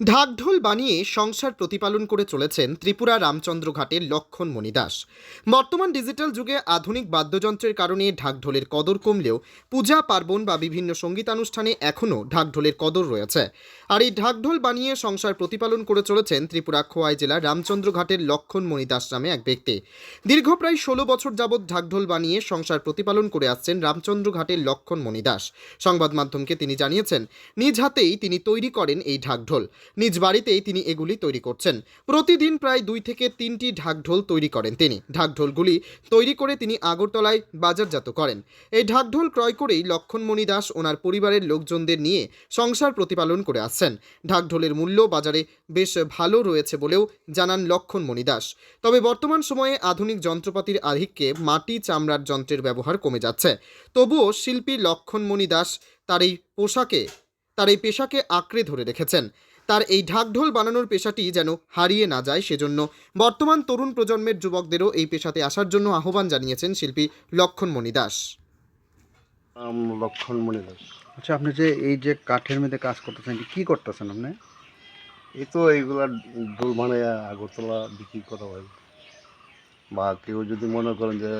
ঢাকঢোল বানিয়ে সংসার প্রতিপালন করে চলেছেন ত্রিপুরা রামচন্দ্র ঘাটের লক্ষণ মণি দাস। বর্তমান ডিজিটাল যুগে আধুনিক বাদ্যযন্ত্রের কারণে ঢাকঢোলের কদর কমলেও পূজা, পার্বণ বা বিভিন্ন সঙ্গীতানুষ্ঠানে এখনও ঢাকঢোলের কদর রয়েছে। আর এই ঢাকঢোল বানিয়ে সংসার প্রতিপালন করে চলেছেন ত্রিপুরা খোয়াই জেলার রামচন্দ্র ঘাটের লক্ষণ মণি দাস নামে এক ব্যক্তি। দীর্ঘ প্রায় ষোলো বছর যাবৎ ঢাকঢোল বানিয়ে সংসার প্রতিপালন করে আসছেন রামচন্দ্র ঘাটের লক্ষণ মণি দাস। সংবাদ মাধ্যমকে তিনি জানিয়েছেন, নিজ হাতেই তিনি তৈরি করেন এই ঢাকঢোল। নিজ বাড়িতেই তিনি এগুলি তৈরি করছেন। প্রতিদিন প্রায় দুই থেকে তিনটি ঢাকঢোল তৈরি করেন তিনি। ঢাকঢোলগুলি তৈরি করে তিনি আগরতলায় বাজারজাত করেন। এই ঢাকঢোল ক্রয় করেই লক্ষণমণি দাস ওনার পরিবারের লোকজনদের নিয়ে সংসার প্রতিপালন করে আসছেন। ঢাকঢোলের মূল্য বাজারে বেশ ভালো রয়েছে বলেও জানান লক্ষণমণি দাস। তবে বর্তমান সময়ে আধুনিক যন্ত্রপাতির আধিক্যে মাটি চামড়ার যন্ত্রের ব্যবহার কমে যাচ্ছে। তবুও শিল্পী লক্ষণমণি দাস তার এই পোশাকে, তার এই পেশাকে আঁকড়ে ধরে রেখেছেন। তার এই ঢাকঢোল বানানোর পেশাটি যেন হারিয়ে না যায় সেজন্য বর্তমান তরুণ প্রজন্মের যুবকদেরও এই পেশাতে আসার জন্য আহ্বান জানিয়েছেন শিল্পী লক্ষণমণি দাস। লক্ষণমণি দাস। আচ্ছা আপনি যে এই যে কাঠের মধ্যে কাজ করতেছেন কি করতেছেন আপনি? এই তো এইগুলা ডোল বানাইয়া আগরতলা বিক্রি করা হয়। বা কেউ যদি মনে করেন যে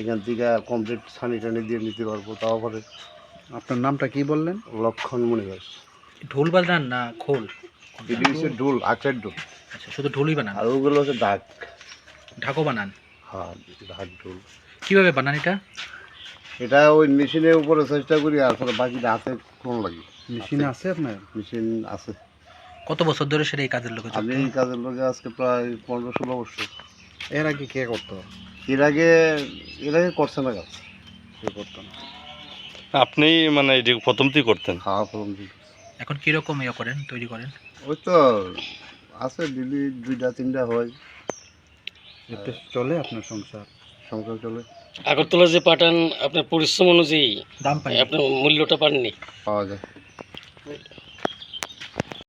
এখান থেকে কমপ্লিট ছানি টানি দিয়ে নিতে পারব তাও পারে। আপনার নামটা কি বললেন? লক্ষণমণি দাস। ঢোল বাজান না খোল। এটি হচ্ছে ডোল আখের ডোল আচ্ছা শুধু ঢোলই বানান? আর ওগুলো হচ্ছে ডাক ঢাকও বানান? হ্যাঁ ঢাক ডোল কীভাবে বানান এটা? এটা ওই মেশিনের উপরে চেষ্টা করি আর পরে বাকিটা হাতে কোন লাগে। মেশিন আছে। আপনার? মেশিন আছে। কত বছর ধরে সেটা এই কাজের লোক আমি এই কাজের লোকে আজকে প্রায় পনেরো ষোলো বছর। এর আগে কে করতো? এর আগে এর আগে করছে না কাজ। কে করতো না। আপনি মানে এটি প্রথমতেই করতেন? খাওয়া প্রথম দিন এখন কীরকম ইয়ে করেন তৈরি করেন? ওই তো আছে দিদি দুইটা তিনটা হয়। এতে চলে আপনার সংসার? সংসার চলে। আগরতলা যে পাঠান আপনার পরিশ্রম অনুযায়ী দাম পাই আপনার মূল্যটা পাননি? পাওয়া যায়।